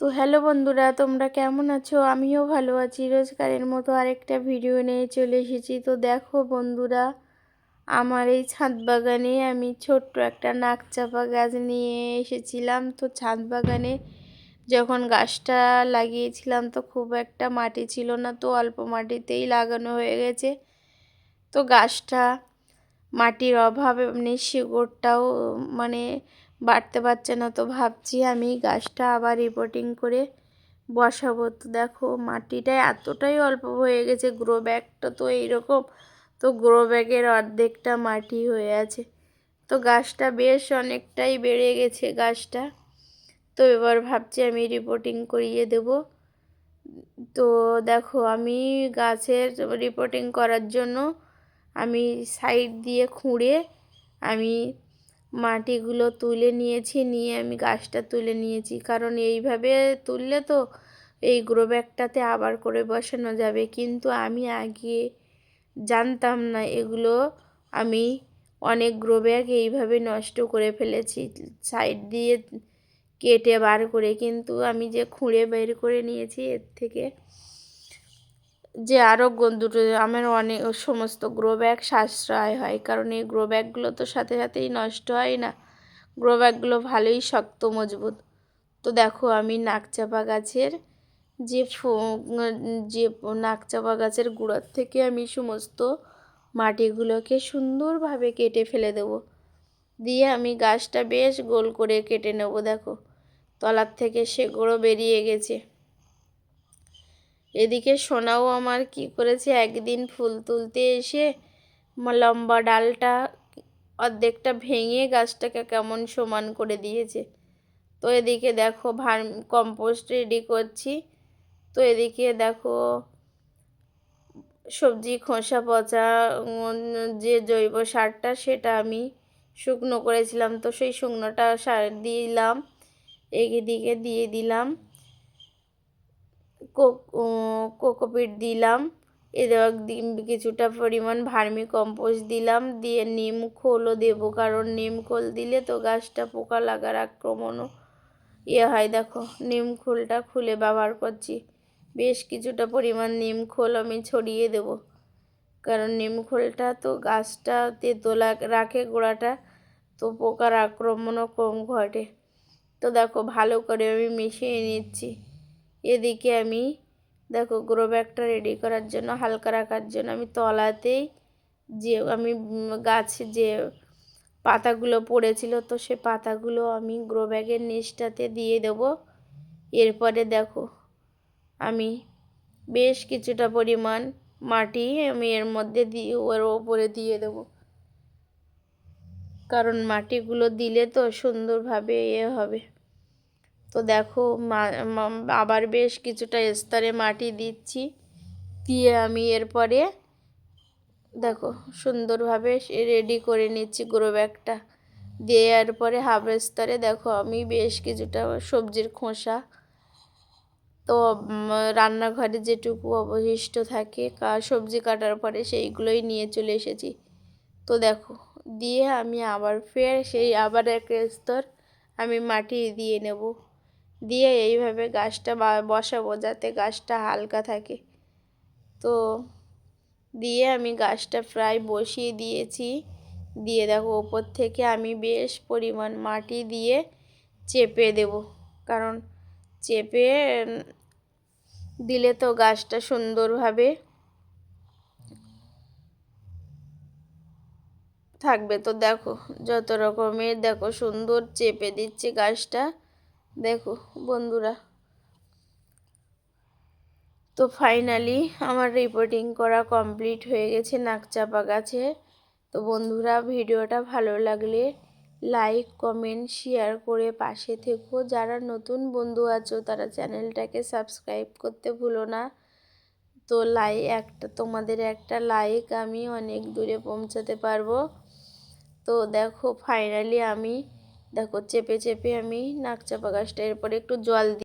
তো হ্যালো বন্ধুরা, তোমরা কেমন আছো? আমিও ভালো আছি। রোজগারের মতো আরেকটা ভিডিও নিয়ে চলে এসেছি। তো দেখো বন্ধুরা, আমার এই ছাদ বাগানে আমি ছোট্ট একটা নাকচাপা গাছ নিয়ে এসেছিলাম। তো ছাদ বাগানে যখন গাছটা লাগিয়েছিলাম, তো খুব একটা মাটি ছিল না, তো অল্প মাটিতেই লাগানো হয়ে গেছে। তো গাছটা মাটির অভাব এমনি শিকড়টাও মানে বাড়তে পারছে না তো ভাবছি আমি গাছটা আবার রিপোর্টিং করে বসাবো। তো দেখো, মাটিটা এতটাই অল্প হয়ে গেছে গ্রো ব্যাগটা তো এইরকম। তো গ্রো ব্যাগের অর্ধেকটা মাটি হয়ে আছে। তো গাছটা বেশ অনেকটাই বেড়ে গেছে গাছটা। তো এবার ভাবছি আমি রিপোর্টিং করিয়ে দেব। তো দেখো, আমি গাছের রিপোর্টিং করার জন্য আমি সাইড দিয়ে খুঁড়ে আমি মাটিগুলো তুলে নিয়েছি, নিয়ে আমি গাছটা তুলে নিয়েছি। কারণ এইভাবে তুললে তো এই গ্রো ব্যাগটাতে আবার করে বসানো যাবে। কিন্তু আমি আগে জানতাম না এগুলো আমি অনেক গ্রো ব্যাগ এইভাবে নষ্ট করে ফেলেছি। সাইড দিয়ে কেটে বার করে। কিন্তু আমি যে খুঁড়ে বের করে নিয়েছি, এর থেকে যে আরও দুটো, আমার অনেক সমস্ত গ্রো ব্যাগ সাশ্রয় হয়। কারণ এই গ্রো ব্যাগগুলো তো সাথে সাথেই নষ্ট হয় না। গ্রো ব্যাগগুলো ভালোই শক্ত, মজবুত। তো দেখো আমি নাকচাপা গাছের যে যে নাকচাপা গাছের গুঁড়ার থেকে আমি সমস্ত মাটিগুলোকে সুন্দরভাবে কেটে ফেলে দেব। দিয়ে আমি গাছটা বেশ গোল করে কেটে নেব, দেখো। তলার থেকে সে গুঁড়ো বেরিয়ে গেছে। এদিকে সোনাও আমার কি করেছে? একদিন ফুল তুলতে এসে লম্বা ডালটা অর্ধেকটা ভেঙে গাছটাকে কেমন সমান করে দিয়েছে। তো এদিকে দেখো ভার কম্পোস্ট রেডি করছি। তো এদিকে দেখো সবজি, খোসা, পচা যে জৈব সারটা সেটা আমি শুকনো করেছিলাম। তো সেই শুকনোটা সার দিলাম। এদিকে দিয়ে দিলাম। কোকোপিট দিলাম। এ দেওয়া কিছুটা পরিমাণ ভার্মি কম্পোস্ট দিলাম। দিয়ে নিম খোলও দেবো, কারণ নিম খোল দিলে তো গাছটা পোকা লাগার আক্রমণও ইয়ে হয়। দেখো, নিম খোলটা খুলে ব্যবহার করছি। বেশ কিছুটা পরিমাণ নিম খোল আমি ছড়িয়ে দেব। কারণ নিম খোলটা তো গাছটা তেতোলা রাখে গোড়াটা, তো পোকার আক্রমণও কম ঘটে। তো দেখো, ভালো করে আমি মিশিয়ে নিচ্ছি। এদিকে আমি, দেখো গ্রো ব্যাগটা রেডি করার জন্য, হালকা রাখার জন্য আমি তলাতেই যে, আমি গাছে যে পাতাগুলো পড়েছিল, তো সে পাতাগুলো আমি গ্রো ব্যাগের নিচটাতে দিয়ে দেব। এরপরে দেখো, আমি বেশ কিছুটা পরিমাণ মাটি আমি এর মধ্যে দিয়ে, ওর ওপরে দিয়ে দেব। কারণ মাটিগুলো দিলে তো সুন্দরভাবে এ হবে। তো দেখো আবার বেশ কিছুটা স্তরে মাটি দিচ্ছি। দিয়ে আমি এরপরে দেখো সুন্দরভাবে রেডি করে নিচ্ছি গ্রো ব্যাগটা। দেওয়ার পরে হাফ স্তরে দেখো আমি বেশ কিছুটা সবজির খোসা। তো রান্নাঘরে যেটুকু অবশিষ্ট থাকে কা, সবজি কাটার পরে সেইগুলোই নিয়ে চলে এসেছি। তো দেখো, দিয়ে আমি আবার ফের সেই আবার এক স্তর আমি মাটি দিয়ে নেব। দিয়ে এইভাবে গাছটা বসাবো যাতে গাছটা হালকা থাকে। তো দিয়ে আমি গাছটা প্রায় বসিয়ে দিয়েছি। দিয়ে দেখো ওপর থেকে আমি বেশ পরিমাণ মাটি দিয়ে চেপে দেব। কারণ চেপে দিলে তো গাছটা সুন্দরভাবে থাকবে। তো দেখো যত রকমের দেখো সুন্দর চেপে দিচ্ছে গাছটা। দেখো বন্ধুরা। তো ফাইনালি আমার রিপোর্টিং করা কমপ্লিট হয়ে গেছে নাকচাপা গাছে। তো বন্ধুরা, ভিডিওটা ভালো লাগলে লাইক কমেন্ট শেয়ার করে পাশে থেকো। যারা নতুন বন্ধু আছো, তারা চ্যানেলটাকে সাবস্ক্রাইব করতে ভুলো না। তো লাইক একটা তোমাদের একটা লাইক আমি অনেক দূরে পৌঁছাতে পারব। তো দেখো ফাইনালি আমি দেখো চেপে চেপে আমি নাক চাপা গাছটা এরপরে একটু জল দিই